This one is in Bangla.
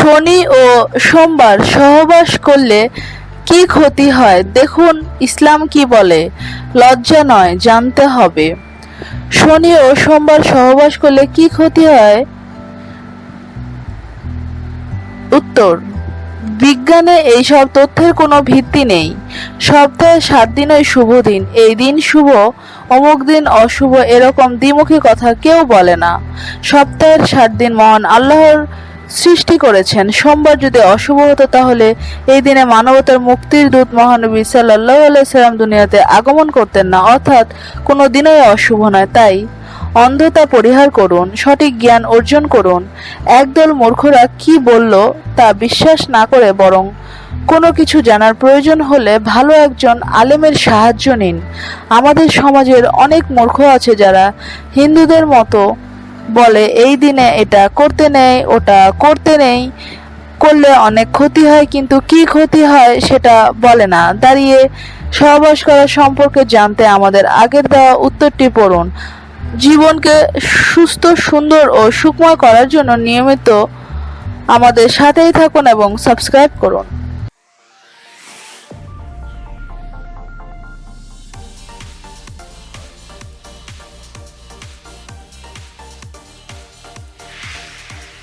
শনি ও সোমবার সহবাস করলে কি ক্ষতি হয়? দেখুন, ইসলাম কি বলে? লজ্জা নয়, জানতে হবে। শনি ও সোমবার সহবাস করলে কি ক্ষতি হয়? উত্তর, বিজ্ঞানে এইসব তথ্যের কোনো ভিত্তি নেই। সপ্তাহে সাত দিনই শুভ দিন। এই দিন শুভ, অমুক দিন অশুভ, এরকম দ্বিমুখী কথা কেউ বলে না। সপ্তাহের সাত দিন মহান আল্লাহর সৃষ্টি করেছেন। সোমবার যদি অশুভ হতো তাহলে এই দিনে মানবতার মুক্তির দূত মহানবী সাল্লাহ সাল্লাম দুনিয়াতে আগমন করতেন না। অর্থাৎ কোনো দিনই অশুভ নয়। তাই অন্ধতা পরিহার করুন, সঠিক জ্ঞান অর্জন করুন। একদল মূর্খরা কি বলল তা বিশ্বাস না করে বরং কোনো কিছু জানার প্রয়োজন হলে ভালো একজন আলেমের সাহায্য নিন। আমাদের সমাজের অনেক মূর্খ আছে যারা হিন্দুদের মতো বলে, এই দিনে এটা করতে নেই, ওটা করতে নেই। করলে অনেক ক্ষতি হয়, কিন্তু কি ক্ষতি হয় সেটা বলে না। দাঁড়িয়ে সহবাস করা সম্পর্কে জানতে আমাদের আগের দেওয়া উত্তরটি পড়ুন। জীবনকে সুস্থ, সুন্দর ও সুখময় করার জন্য নিয়মিত আমাদের সাথেই থাকুন এবং সাবস্ক্রাইব করুন।